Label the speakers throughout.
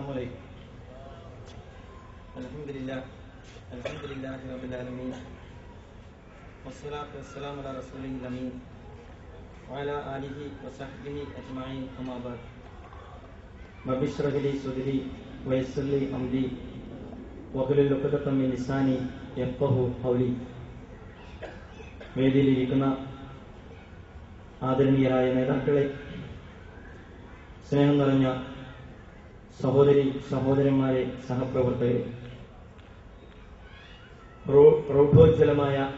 Speaker 1: السلام عليكم الحمد لله الحمد لله رب العالمين والصلاة والسلام على رسوله الأمين وعلى آله وصحبه أجمعين أما بعد رب اشرح لي صدري ويسر لي أمري واحلل عقدة من لساني يفقهوا قولي വേദിയിലിരിക്കുന്ന ആദരണീയരായ നേതാക്കളെ സ്നേഹം നിറഞ്ഞ സഹോദരി സഹോദരന്മാരെ സഹപ്രവർത്തകരെ. പ്രൗ- പ്രൗഢോജ്വലമായ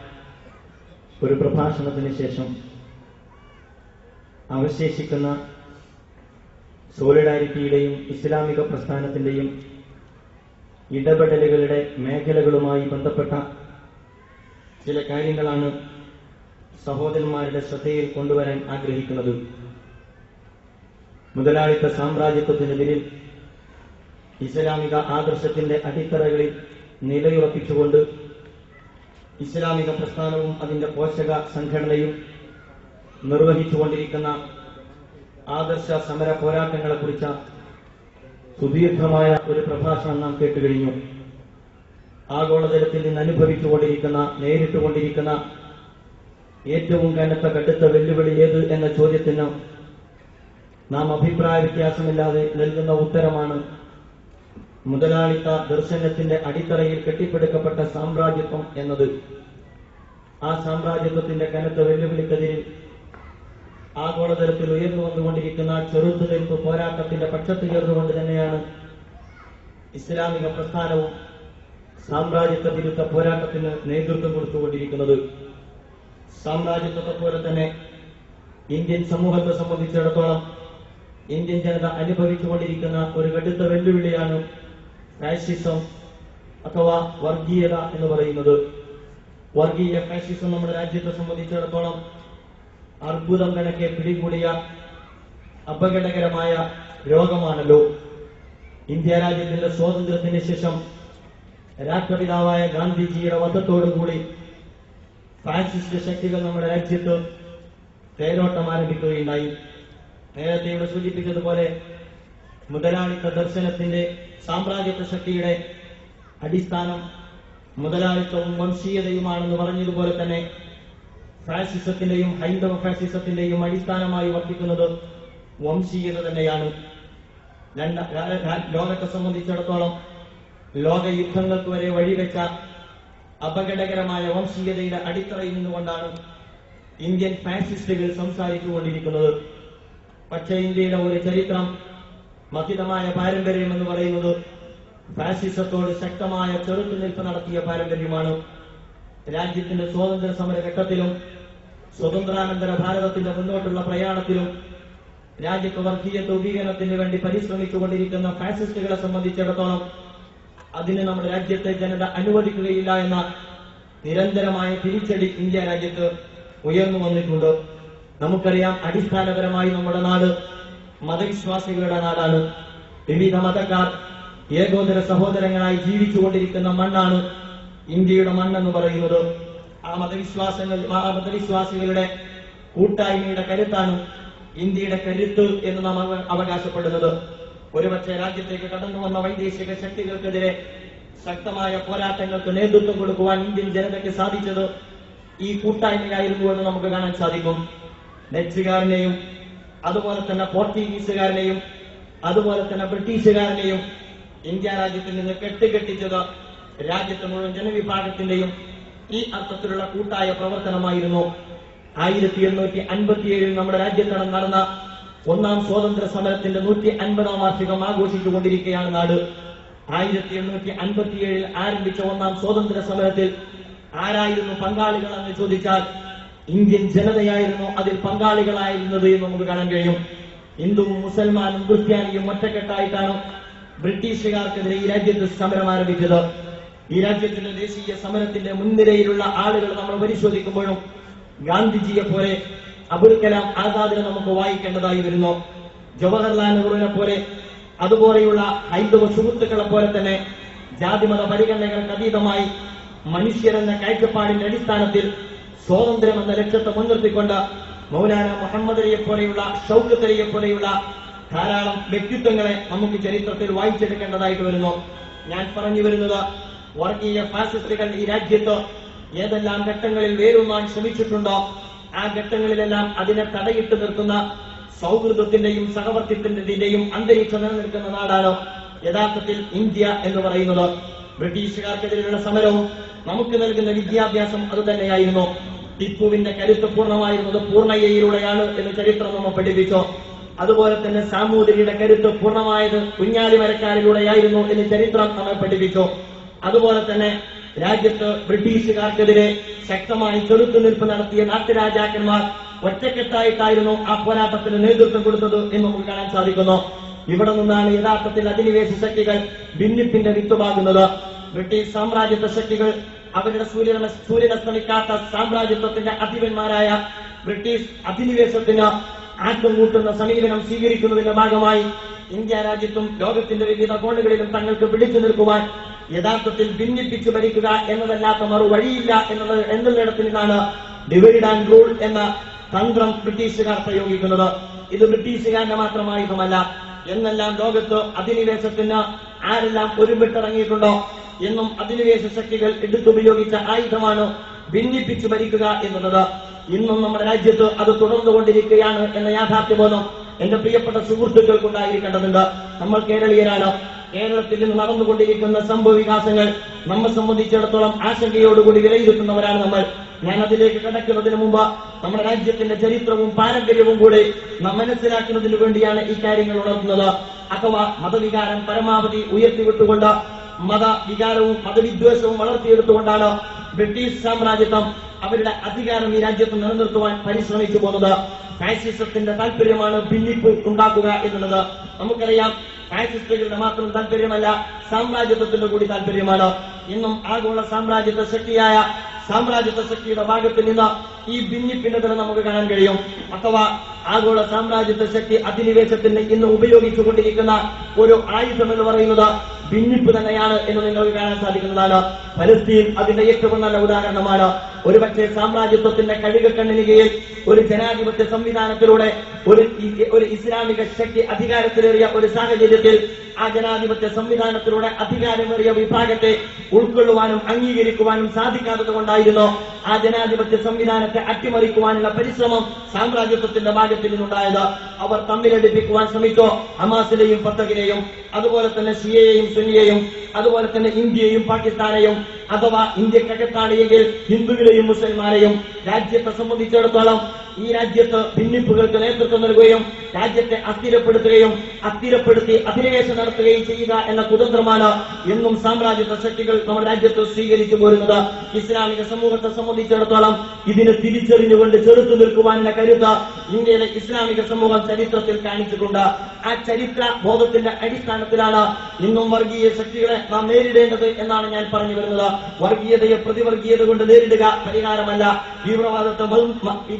Speaker 1: ഒരു പ്രഭാഷണത്തിന് ശേഷം അവശേഷിക്കുന്ന സോളിഡാരിറ്റിയുടെയും ഇസ്ലാമിക പ്രസ്ഥാനത്തിന്റെയും ഇടപെടലുകളുടെ മേഖലകളുമായി ബന്ധപ്പെട്ട ചില കാര്യങ്ങളാണ് സഹോദരന്മാരുടെ ശ്രദ്ധയിൽ കൊണ്ടുവരാൻ ആഗ്രഹിക്കുന്നത്. മുതലാളിത്ത സാമ്രാജ്യത്വത്തിനെതിരിൽ ഇസ്ലാമിക ആദർശത്തിന്റെ അടിത്തറകളിൽ നിലയുറപ്പിച്ചുകൊണ്ട് ഇസ്ലാമിക പ്രസ്ഥാനവും അതിന്റെ പോഷക സംഘടനയും നിർവഹിച്ചുകൊണ്ടിരിക്കുന്ന ആദർശ സമര പോരാട്ടങ്ങളെ കുറിച്ച സുദീർഘമായ ഒരു പ്രഭാഷണം നാം കേട്ടുകഴിഞ്ഞു. ആഗോളതലത്തിൽ നിന്ന് അനുഭവിച്ചുകൊണ്ടിരിക്കുന്ന നേരിട്ടുകൊണ്ടിരിക്കുന്ന ഏറ്റവും കനത്ത കടുത്ത വെല്ലുവിളി ഏത് എന്ന ചോദ്യത്തിന് നാം അഭിപ്രായ വ്യത്യാസമില്ലാതെ നൽകുന്ന ഉത്തരമാണ് മുതലാളിത്ത ദർശനത്തിന്റെ അടിത്തറയിൽ കെട്ടിപ്പടുക്കപ്പെട്ട സാമ്രാജ്യത്വം എന്നത്. ആ സാമ്രാജ്യത്വത്തിന്റെ കനത്ത വെല്ലുവിളിക്കെതിരിൽ ആഗോളതലത്തിൽ ഉയർന്നു വന്നുകൊണ്ടിരിക്കുന്ന ചെറുത്തുനിൽപ്പ് പോരാട്ടത്തിന്റെ പക്ഷത്ത് ചേർന്നുകൊണ്ട് തന്നെയാണ് ഇസ്ലാമിക പ്രസ്ഥാനവും സാമ്രാജ്യത്വ വിരുദ്ധ പോരാട്ടത്തിന് നേതൃത്വം കൊടുത്തുകൊണ്ടിരിക്കുന്നത്. സാമ്രാജ്യത്വത്തെ പോലെ തന്നെ ഇന്ത്യൻ സമൂഹത്തെ സംബന്ധിച്ചിടത്തോളം ഇന്ത്യൻ ജനത അനുഭവിച്ചുകൊണ്ടിരിക്കുന്ന ഒരു കടുത്ത വെല്ലുവിളിയാണ് ഫാഷിസം അഥവാ വർഗീയത എന്ന് പറയുന്നത്. വർഗീയ ഫാഷിസം നമ്മുടെ രാജ്യത്തെ സംബന്ധിച്ചിടത്തോളം അർബുദം കണക്കെ പിടികൂടിയ അപകടകരമായ രോഗമാണല്ലോ. ഇന്ത്യ രാജ്യത്തിന്റെ സ്വാതന്ത്ര്യത്തിന് ശേഷം രാഷ്ട്രപിതാവായ ഗാന്ധിജിയുടെ വധത്തോടുകൂടി ഫാസിസ്റ്റ് ശക്തികൾ നമ്മുടെ രാജ്യത്ത് തേരോട്ടം ആരംഭിക്കുകയുണ്ടായി. നേരത്തെ ഇവിടെ സൂചിപ്പിച്ചതുപോലെ മുതലാളിത്ത ദർശനത്തിന്റെ സാമ്രാജ്യത്വ ശക്തിയുടെ അടിസ്ഥാനം മുതലാളിത്തവും വംശീയതയുമാണെന്ന് പറഞ്ഞതുപോലെ തന്നെ ഫാസിസത്തിന്റെയും ഹൈന്ദവ ഫാസിസത്തിന്റെയും അടിസ്ഥാനമായി വർത്തിക്കുന്നത് വംശീയത തന്നെയാണ്. രണ്ട ലോകത്തെ സംബന്ധിച്ചിടത്തോളം ലോക യുദ്ധങ്ങൾക്ക് വരെ വഴിവെച്ച അപകടകരമായ വംശീയതയുടെ അടിത്തറയിൽ നിന്നുകൊണ്ടാണ് ഇന്ത്യൻ ഫാസിസ്റ്റുകൾ സംസാരിച്ചുകൊണ്ടിരിക്കുന്നത്. പക്ഷേ ഇന്ത്യയുടെ ഒരു ചരിത്രം മഹിതമായ പാരമ്പര്യം എന്ന് പറയുന്നത് ഫാസിസത്തോട് ശക്തമായ ചെറുത്തുനിൽപ്പ് നടത്തിയ പാരമ്പര്യമാണ്. രാജ്യത്തിന്റെ സ്വാതന്ത്ര്യ സമര ഘട്ടത്തിലും സ്വതന്ത്രാനന്തര ഭാരതത്തിന്റെ മുന്നോട്ടുള്ള പ്രയാണത്തിലും രാജ്യത്ത് വർഗീയ ധ്രുവീകരണത്തിന് വേണ്ടി പരിശ്രമിച്ചുകൊണ്ടിരിക്കുന്ന ഫാസിസ്റ്റുകളെ സംബന്ധിച്ചിടത്തോളം അതിന് നമ്മുടെ രാജ്യത്തെ ജനത അനുവദിക്കുകയില്ല എന്ന നിരന്തരമായ തിരിച്ചടി ഇന്ത്യ രാജ്യത്ത് ഉയർന്നു വന്നിട്ടുണ്ട്. നമുക്കറിയാം അടിസ്ഥാനപരമായി നമ്മുടെ നാട് മതവിശ്വാസികളുടെ നാടാണ് വിവിധ മതക്കാർ ഏകോദര സഹോദരങ്ങളായി ജീവിച്ചുകൊണ്ടിരിക്കുന്ന മണ്ണാണ് ഇന്ത്യയുടെ മണ്ണെന്ന് പറയുന്നത്. ആ മതവിശ്വാസങ്ങൾ ആ മതവിശ്വാസികളുടെ കൂട്ടായ്മയുടെ കരുത്താണ് ഇന്ത്യയുടെ കരുത്ത് എന്ന് നാം അവ- അവകാശപ്പെടുന്നത്. ഒരുപക്ഷെ രാജ്യത്തേക്ക് കടന്നു വന്ന വൈദേശിക ശക്തികൾക്കെതിരെ ശക്തമായ പോരാട്ടങ്ങൾക്ക് നേതൃത്വം കൊടുക്കുവാൻ ഇന്ത്യൻ ജനതയ്ക്ക് സാധിച്ചത് ഈ കൂട്ടായ്മയായിരുന്നു എന്ന് നമുക്ക് കാണാൻ സാധിക്കും. ഡച്ചുകാരനെയും അതുപോലെ തന്നെ പോർച്ചുഗീസുകാരനെയും അതുപോലെ തന്നെ ബ്രിട്ടീഷുകാരനെയും ഇന്ത്യ രാജ്യത്തിൽ നിന്ന് കെട്ടിക്കെട്ടിച്ചത് രാജ്യത്തെ മുഴുവൻ ജനവിഭാഗത്തിന്റെയും ഈ അർത്ഥത്തിലുള്ള കൂട്ടായ പ്രവർത്തനമായിരുന്നു. ആയിരത്തി എണ്ണൂറ്റി അൻപത്തിയേഴിൽ നമ്മുടെ രാജ്യത്തടം നടന്ന ഒന്നാം സ്വാതന്ത്ര്യ സമരത്തിന്റെ നൂറ്റി അൻപതാം വാർഷികം ആഘോഷിച്ചുകൊണ്ടിരിക്കുകയാണ് നാട്. ആയിരത്തി എണ്ണൂറ്റി അൻപത്തിയേഴിൽ ആരംഭിച്ച ഒന്നാം സ്വാതന്ത്ര്യ സമരത്തിൽ ആരായിരുന്നു പങ്കാളികൾ എന്ന് ചോദിച്ചാൽ ഇന്ത്യൻ ജനതയായിരുന്നു അതിൽ പങ്കാളികളായിരുന്നത് എന്ന് നമുക്ക് കാണാൻ കഴിയും. ഹിന്ദുവും മുസൽമാനും ക്രിസ്ത്യാനിയും ഒറ്റക്കെട്ടായിട്ടാണ് ബ്രിട്ടീഷുകാർക്കെതിരെ ഈ രാജ്യത്ത് സമരം ആരംഭിച്ചത്. ഈ രാജ്യത്തിന്റെ ദേശീയ സമരത്തിന്റെ മുൻനിരയിലുള്ള ആളുകൾ നമ്മൾ പരിശോധിക്കുമ്പോഴും ഗാന്ധിജിയെ പോലെ അബുൽ കലാം ആസാദിനെ നമുക്ക് വായിക്കേണ്ടതായി വരുന്നു. ജവഹർലാൽ നെഹ്റുവിനെ പോലെ അതുപോലെയുള്ള ഹൈന്ദവ സുഹൃത്തുക്കളെ പോലെ തന്നെ ജാതിമത പരിഗണനകൾക്ക് അതീതമായി മനുഷ്യരെന്ന കാഴ്ചപ്പാടിന്റെ അടിസ്ഥാനത്തിൽ സ്വാതന്ത്ര്യം എന്ന ലക്ഷ്യത്തെ മുൻനിർത്തിക്കൊണ്ട് മൗലാന മുഹമ്മദ് അലിയെ പോലെയുള്ള ഷൗക്കത്ത് പോലെയുള്ള ധാരാളം വ്യക്തിത്വങ്ങളെ നമുക്ക് ചരിത്രത്തിൽ വായിച്ചെടുക്കേണ്ടതായിട്ട് വരുന്നു. ഞാൻ പറഞ്ഞു വരുന്നത് വർഗീയ ഫാസിസ്റ്റുകൾ ഈ രാജ്യത്ത് ഏതെല്ലാം ഘട്ടങ്ങളിൽ വേരുമാൻ ശ്രമിച്ചിട്ടുണ്ടോ? ആ ഘട്ടങ്ങളിലെല്ലാം അതിനെ തടയിട്ട് നിർത്തുന്ന സൗഹൃദത്തിന്റെയും സഹവർത്തിത്വത്തിന്റെയും അന്തരീക്ഷം നിലനിൽക്കുന്ന നാടാണ് യഥാർത്ഥത്തിൽ ഇന്ത്യ എന്ന് പറയുന്നത്. ബ്രിട്ടീഷുകാർക്കെതിരെയുള്ള സമരവും നമുക്ക് നൽകുന്ന വിദ്യാഭ്യാസം അതുതന്നെയായിരുന്നു. ടിപ്പുവിന്റെ കരുത്ത് പൂർണമായിരുന്നത് പൂർണയ്യയിലൂടെയാണ് എന്ന് ചരിത്രം നമ്മൾ പഠിപ്പിച്ചു. അതുപോലെ തന്നെ സാമൂതിരിയുടെ കരുത്ത് പൂർണമായത് കുഞ്ഞാലി മരക്കാരിലൂടെയായിരുന്നു എന്ന് ചരിത്രം നമ്മൾ പഠിപ്പിച്ചു. അതുപോലെ തന്നെ രാജ്യത്ത് ബ്രിട്ടീഷുകാർക്കെതിരെ ശക്തമായി ചെറുത്തുനിൽപ്പ് നടത്തിയ നാട്ടുരാജാക്കന്മാർ ഒറ്റക്കെട്ടായിട്ടായിരുന്നു ആ പോരാട്ടത്തിന് നേതൃത്വം കൊടുത്തത് എന്ന് നമുക്ക് കാണാൻ സാധിക്കുന്നു. ഇവിടെ നിന്നാണ് യഥാർത്ഥത്തിൽ അധിനിവേശ ശക്തികൾ ഭിന്നിപ്പിന്റെ വിത്തുമാകുന്നത് ബ്രിട്ടീഷ് സാമ്രാജ്യത്വ ശക്തികൾ അവരുടെ സൂര്യൻ സൂര്യനസ്തമിക്കാത്ത സാമ്രാജ്യത്വത്തിന്റെ അധിപന്മാരായ ബ്രിട്ടീഷ് അധിനിവേശത്തിന് ആറ്റം കൂട്ടുന്ന സമീപനം സ്വീകരിക്കുന്നതിന്റെ ഭാഗമായി ഇന്ത്യ രാജ്യത്തും ലോകത്തിന്റെ വിവിധ കോണുകളിലും തങ്ങൾക്ക് പിടിച്ചു നിൽക്കുവാൻ യഥാർത്ഥത്തിൽ ഭിന്നിപ്പിച്ചു ഭരിക്കുക എന്നതല്ലാത്ത മറു വഴിയില്ല എന്നത് എന്നുള്ളിടത്തിൽ നിന്നാണ് ഡിവൈഡ് ആൻഡ് റൂൾ എന്ന തന്ത്രം ബ്രിട്ടീഷുകാർ പ്രയോഗിക്കുന്നത്. ഇത് ബ്രിട്ടീഷുകാരന്റെ മാത്രമായതുമല്ല എന്നെല്ലാം ലോകത്ത് അധിനിവേശത്തിന് ആരെല്ലാം ഒരുമിട്ടിറങ്ങിയിട്ടുണ്ടോ എന്നും അധിനിവേശ ശക്തികൾ എടുത്തുപയോഗിച്ച ആയുധമാണ് ഭിന്നിപ്പിച്ചു ഭരിക്കുക എന്നുള്ളത്. ഇന്നും നമ്മുടെ രാജ്യത്ത് അത് തുടർന്നുകൊണ്ടിരിക്കുകയാണ് എന്ന യാഥാർത്ഥ്യബോധം എന്റെ പ്രിയപ്പെട്ട സുഹൃത്തുക്കൾക്കുണ്ടായിരിക്കേണ്ടതുണ്ട്. നമ്മൾ കേരളീയരാണ്. കേരളത്തിൽ നിന്ന് നടന്നുകൊണ്ടിരിക്കുന്ന സംഭവ വികാസങ്ങൾ നമ്മെ സംബന്ധിച്ചിടത്തോളം ആശങ്കയോടുകൂടി വിലയിരുത്തുന്നവരാണ് നമ്മൾ. ഞാൻ അതിലേക്ക് കടക്കുന്നതിന് മുമ്പ് നമ്മുടെ രാജ്യത്തിന്റെ ചരിത്രവും പാരമ്പര്യവും കൂടി നാം മനസ്സിലാക്കുന്നതിന് വേണ്ടിയാണ് ഈ കാര്യങ്ങൾ ഉണർത്തുന്നത്. അഥവാ മതവികാരം പരമാവധി ഉയർത്തിവിട്ടുകൊണ്ട് മതവികാരവും മതവിദ്വേഷവും വളർത്തിയെടുത്തുകൊണ്ടാണ് ബ്രിട്ടീഷ് സാമ്രാജ്യത്വം അവരുടെ അധികാരം ഈ രാജ്യത്ത് നിലനിർത്തുവാൻ പരിശ്രമിച്ചു പോകുന്നത്. ഫാസിസത്തിന്റെ താല്പര്യമാണ് ഭിന്നിപ്പ് ഉണ്ടാക്കുക എന്നുള്ളത്. നമുക്കറിയാം ഫാസിസ്റ്റുകളുടെ മാത്രം താല്പര്യമല്ല സാമ്രാജ്യത്വത്തിന്റെ കൂടി താല്പര്യമാണ്. ഇന്നും ആഗോള സാമ്രാജ്യത്വ ശക്തിയായ സാമ്രാജ്യത്വ ശക്തിയുടെ ഭാഗത്ത് നിന്ന് ഈ ഭിന്നിപ്പിന്റെ തന്നെ നമുക്ക് കാണാൻ കഴിയും. അഥവാ ആഗോള സാമ്രാജ്യത്വ ശക്തി അധിനിവേശത്തിന് ഇന്ന് ഉപയോഗിച്ചുകൊണ്ടിരിക്കുന്ന ഒരു ആയുധം എന്ന് പറയുന്നത് ഭിന്നിപ്പ് തന്നെയാണ് എന്ന് നിങ്ങൾക്ക് കാണാൻ സാധിക്കുന്നതാണ്. ഫലസ്തീൻ അതിന്റെ ഏറ്റവും നല്ല ഉദാഹരണമാണ്. ഒരുപക്ഷെ സാമ്രാജ്യത്വത്തിന്റെ കഴുകക്കണ്ണിന് കീഴിൽ ഒരു ജനാധിപത്യ സംവിധാനത്തിലൂടെ ഒരു ഒരു ഇസ്ലാമിക ശക്തി അധികാരത്തിലേറിയ ഒരു സാഹചര്യത്തിൽ ആ ജനാധിപത്യ സംവിധാനത്തിലൂടെ അധികാരമേറിയ വിഭാഗത്തെ ഉൾക്കൊള്ളുവാനും അംഗീകരിക്കുവാനും സാധിക്കാത്തത് കൊണ്ടായിരുന്നു ആ ജനാധിപത്യ സംവിധാനത്തെ അട്ടിമറിക്കുവാനുള്ള പരിശ്രമം സാമ്രാജ്യത്വത്തിന്റെ ഭാഗത്തിൽ നിന്നുണ്ടായത്. അവർ തമ്മിലടിപ്പിക്കുവാൻ ശ്രമിച്ചോ? ഹമാസിനെയും ഫത്തഹിനെയും അതുപോലെ തന്നെ ഷിയയെയും സുന്നിയെയും അതുപോലെ തന്നെ ഇന്ത്യയെയും പാകിസ്ഥാനെയും അഥവാ ഇന്ത്യക്കകത്താണെങ്കിൽ ഹിന്ദുവിലെയും മുസ്ലിംമാരെയും രാജ്യത്തെ സംബന്ധിച്ചിടത്തോളം ഈ രാജ്യത്ത് ഭിന്നിപ്പുകൾക്ക് നേതൃത്വം നൽകുകയും രാജ്യത്തെ അസ്ഥിരപ്പെടുത്തുകയും അസ്ഥിരപ്പെടുത്തി അധിനിവേശം നടത്തുകയും ചെയ്യുക എന്ന കുതന്ത്രമാണ് എന്നും സാമ്രാജ്യത്വ ശക്തികൾ നമ്മുടെ രാജ്യത്ത് സ്വീകരിച്ചു പോരുന്നത്. ഇസ്ലാമിക സമൂഹത്തെ സംബന്ധിച്ചിടത്തോളം ഇതിനെ തിരിച്ചറിഞ്ഞുകൊണ്ട് ചെറുത്തു നിൽക്കുവാനുള്ള കരുത്ത് ഇന്ത്യയിലെ ഇസ്ലാമിക സമൂഹം ചരിത്രത്തിൽ കാണിച്ചിട്ടുണ്ട്. ആ ചരിത്ര ബോധത്തിന്റെ അടിസ്ഥാനത്തിലാണ് ഇന്നും വർഗീയ ശക്തികളെ നാം നേരിടേണ്ടത് എന്നാണ് ഞാൻ പറഞ്ഞു വരുന്നത്. വർഗീയതയെ പ്രതിവർഗീയത കൊണ്ട് നേരിടുക പരിഹാരമല്ല. തീവ്രവാദത്തെ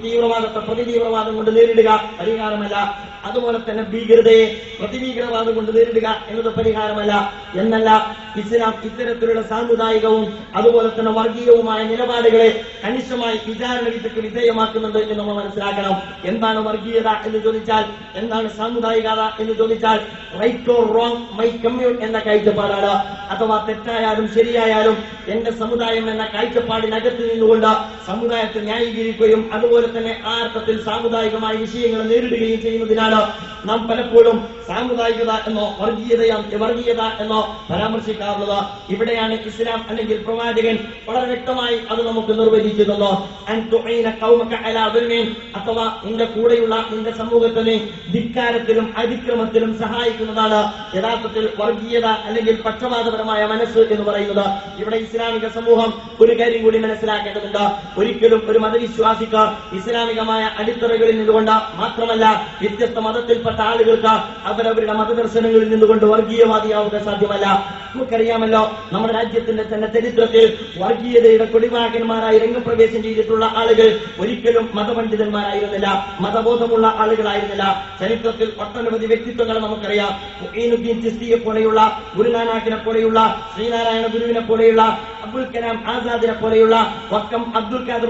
Speaker 1: തീവ്രവാദ പ്രതിതീവ്രവാദം കൊണ്ട് നേരിടുക പരിഹാരമല്ല. അതുപോലെ തന്നെ ഭീകരതയെ പ്രതിഭീകരവാദം കൊണ്ട് നേരിടുക എന്നത് പരിഹാരമല്ല. എന്നല്ല ഇസ്ലാം ഇത്തരത്തിലുള്ള സാമുദായികവും അതുപോലെ തന്നെ വർഗീയവുമായ നിലപാടുകളെ കണിശമായി വിചാരണ വിധിക്ക് വിധേയമാക്കുന്നുണ്ട് എന്ന് നമ്മൾ മനസ്സിലാക്കണം. എന്താണ് വർഗീയത എന്ന് ചോദിച്ചാൽ എന്താണ് സാമുദായികത എന്ന് ചോദിച്ചാൽ right or wrong my commune എന്ന കാഴ്ചപ്പാടാണ്. അഥവാ തെറ്റായാലും ശരിയായാലും എന്റെ സമുദായം എന്ന കാഴ്ചപ്പാടിനകത്ത് നിന്നുകൊണ്ട് സമുദായത്തെ ന്യായീകരിക്കുകയും അതുപോലെ തന്നെ ആ അർത്ഥത്തിൽ സാമുദായികമായ വിഷയങ്ങൾ നേരിടുകയും ചെയ്യുന്നതിനാണ് നാം പലപ്പോഴും സാമുദായികത എന്നോ വർഗീയതയോ വർഗീയത എന്നോ പരാമർശിക്കാറുള്ളത്. ഇവിടെയാണ് ഇസ്ലാം അല്ലെങ്കിൽ പ്രവാചകൻ വളരെ വ്യക്തമായി അത് നമുക്ക് നിർവചിക്കുന്നത് അഥവാ നിന്റെ കൂടെയുള്ള നിന്റെ സമൂഹത്തിനെ ധിക്കാരത്തിലും അതിക്രമത്തിലും സഹായിക്കുന്നതാണ് യഥാർത്ഥത്തിൽ വർഗീയത അല്ലെങ്കിൽ പക്ഷപാതപരമായ മനസ്സ് എന്ന് പറയുന്നത്. ഇവിടെ ഇസ്ലാമിക സമൂഹം ഒരു കാര്യം കൂടി മനസ്സിലാക്കേണ്ടതുണ്ട്. ഒരിക്കലും ഒരു മതവിശ്വാസിക്ക് ഇസ്ലാമികമായ അടിത്തറകളിൽ നിന്നുകൊണ്ട് മാത്രമല്ല വ്യത്യസ്ത മതത്തിൽപ്പെട്ട ആളുകൾക്ക് അവരവരുടെ മതദർശനങ്ങളിൽ നിന്നുകൊണ്ട് വർഗീയവാദിയാവുക സാധ്യമല്ല. നമുക്കറിയാമല്ലോ നമ്മുടെ രാജ്യത്തിന്റെ തന്നെ ചരിത്രത്തിൽ വർഗീയതയുടെ കൊടിവാകന്മാരായി രംഗപ്രവേശം ചെയ്തിട്ടുള്ള ആളുകൾ ഒരിക്കലും മതപണ്ഡിതന്മാരായിരുന്നില്ല മതബോധമുള്ള ആളുകളായിരുന്നില്ല. ചരിത്രത്തിൽ ഒട്ടനവധി വ്യക്തിത്വങ്ങൾ നമുക്കറിയാം. ചിസ്തിയെ പോലെയുള്ള ഗുരുനാനാക്കിനെ പോലെയുള്ള ശ്രീനാരായണ ഗുരുവിനെ പോലെയുള്ള അബ്ദുൽ കലാം ആസാദിനെ പോലെയുള്ള വക്കം അബ്ദുൽ ഖാദർ